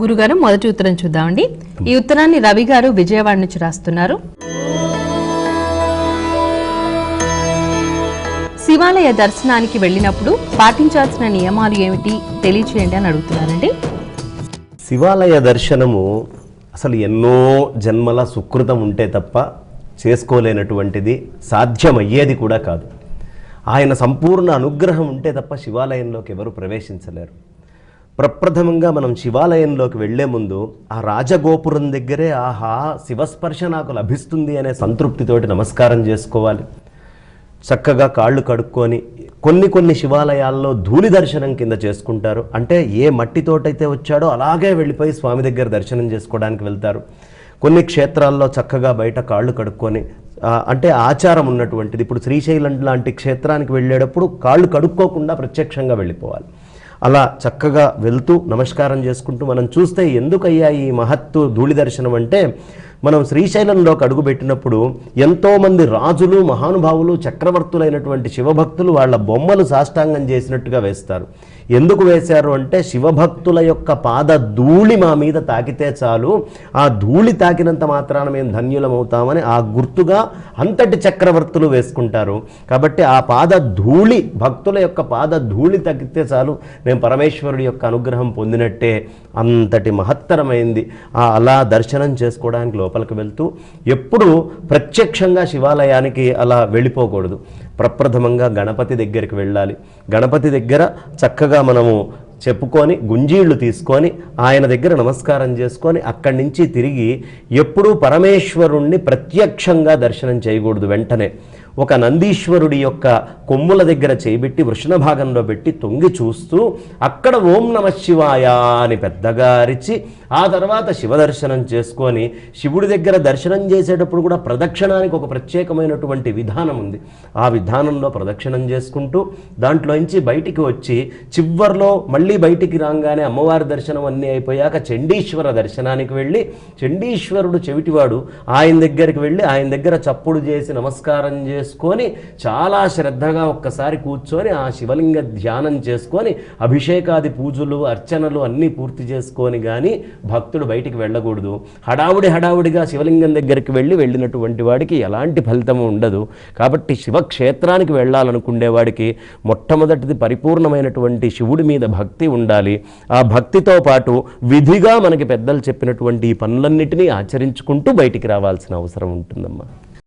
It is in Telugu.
గురుగారు మొదటి ఉత్తరం చూద్దామండి. ఈ ఉత్తరాన్ని రవి గారు విజయవాడ నుంచి రాస్తున్నారు. శివాలయ దర్శనానికి వెళ్ళినప్పుడు పాటించాల్సిన నియమాలు ఏమిటి తెలియచేయండి అని అడుగుతున్నారండి. శివాలయ దర్శనము అసలు ఎన్నో జన్మల సుకృతం ఉంటే తప్ప చేసుకోలేనటువంటిది సాధ్యమయ్యేది కూడా కాదు. ఆయన సంపూర్ణ అనుగ్రహం ఉంటే తప్ప శివాలయంలోకి ఎవరు ప్రవేశించలేరు. ప్రప్రథమంగా మనం శివాలయంలోకి వెళ్ళే ముందు ఆ రాజగోపురం దగ్గరే ఆహా శివస్పర్శ నాకు లభిస్తుంది అనే సంతృప్తితోటి నమస్కారం చేసుకోవాలి. చక్కగా కాళ్ళు కడుక్కొని కొన్ని కొన్ని శివాలయాల్లో ధూళి దర్శనం కింద చేసుకుంటారు. అంటే ఏ మట్టితోటైతే వచ్చాడో అలాగే వెళ్ళిపోయి స్వామి దగ్గర దర్శనం చేసుకోవడానికి వెళ్తారు. కొన్ని క్షేత్రాల్లో చక్కగా బయట కాళ్ళు కడుక్కొని అంటే ఆచారం ఉన్నటువంటిది. ఇప్పుడు శ్రీశైలం లాంటి క్షేత్రానికి వెళ్ళేటప్పుడు కాళ్ళు కడుక్కోకుండా ప్రత్యక్షంగా వెళ్ళిపోవాలి. అలా చక్కగా వెళ్తూ నమస్కారం చేసుకుంటూ మనం చూస్తే ఎందుకయ్యా ఈ మహత్తు ధూళి దర్శనం అంటే మనం శ్రీశైలంలోకి అడుగుపెట్టినప్పుడు ఎంతోమంది రాజులు మహానుభావులు చక్రవర్తులైనటువంటి శివభక్తులు వాళ్ళ బొమ్మలు సాష్టాంగం చేసినట్టుగా వేస్తారు. ఎందుకు వేశారు అంటే శివభక్తుల యొక్క పాద ధూళి మా మీద తాకితే చాలు. ఆ ధూళి తాకినంత మాత్రాన మేము ధన్యులమవుతామని ఆ గుర్తుగా అంతటి చక్రవర్తులు వేసుకుంటారు. కాబట్టి ఆ పాద ధూళి భక్తుల యొక్క పాద ధూళి తగ్గితే చాలు. మేము పరమేశ్వరుడి యొక్క అనుగ్రహం పొందినట్టే అంతటి మహత్తరమైంది. ఆ అలా దర్శనం చేసుకోవడానికి లోపలికి వెళ్తూ ఎప్పుడూ ప్రత్యక్షంగా శివాలయానికి అలా వెళ్ళిపోకూడదు. ప్రప్రథమంగా గణపతి దగ్గరికి వెళ్ళాలి. గణపతి దగ్గర చక్కగా మనము చెప్పుకొని గుంజీళ్ళు తీసుకొని ఆయన దగ్గర నమస్కారం చేసుకొని అక్కడి నుంచి తిరిగి ఎప్పుడూ పరమేశ్వరుణ్ణి ప్రత్యక్షంగా దర్శనం చేయకూడదు వెంటనే. ఒక నందీశ్వరుడి యొక్క కొమ్ముల దగ్గర చేయబెట్టి వృషణ భాగంలో పెట్టి తొంగి చూస్తూ అక్కడ ఓం నమ శివాయ అని పెద్దగా అరిచి ఆ తర్వాత శివ దర్శనం చేసుకొని శివుడి దగ్గర దర్శనం చేసేటప్పుడు కూడా ప్రదక్షిణానికి ఒక ప్రత్యేకమైనటువంటి విధానం ఉంది. ఆ విధానంలో ప్రదక్షిణం చేసుకుంటూ దాంట్లోంచి బయటికి వచ్చి చివర్లో మళ్ళీ బయటికి రాగానే అమ్మవారి దర్శనం అన్నీ అయిపోయాక చండీశ్వర దర్శనానికి వెళ్ళి చండీశ్వరుడు చెవిటివాడు ఆయన దగ్గరికి వెళ్ళి ఆయన దగ్గర చప్పుడు చేసి నమస్కారం చేసి చేసుకొని చాలా శ్రద్ధగా ఒక్కసారి కూర్చొని ఆ శివలింగ ధ్యానం చేసుకొని అభిషేకాది పూజలు అర్చనలు అన్నీ పూర్తి చేసుకొని కానీ భక్తుడు బయటికి వెళ్ళకూడదు. హడావుడి హడావుడిగా శివలింగం దగ్గరికి వెళ్ళి వెళ్ళినటువంటి వాడికి ఎలాంటి ఫలితము ఉండదు. కాబట్టి శివక్షేత్రానికి వెళ్ళాలనుకునేవాడికి మొట్టమొదటిది పరిపూర్ణమైనటువంటి శివుడి మీద భక్తి ఉండాలి. ఆ భక్తితో పాటు విధిగా మనకి పెద్దలు చెప్పినటువంటి ఈ పనులన్నిటినీ ఆచరించుకుంటూ బయటికి రావాల్సిన అవసరం ఉంటుందమ్మా.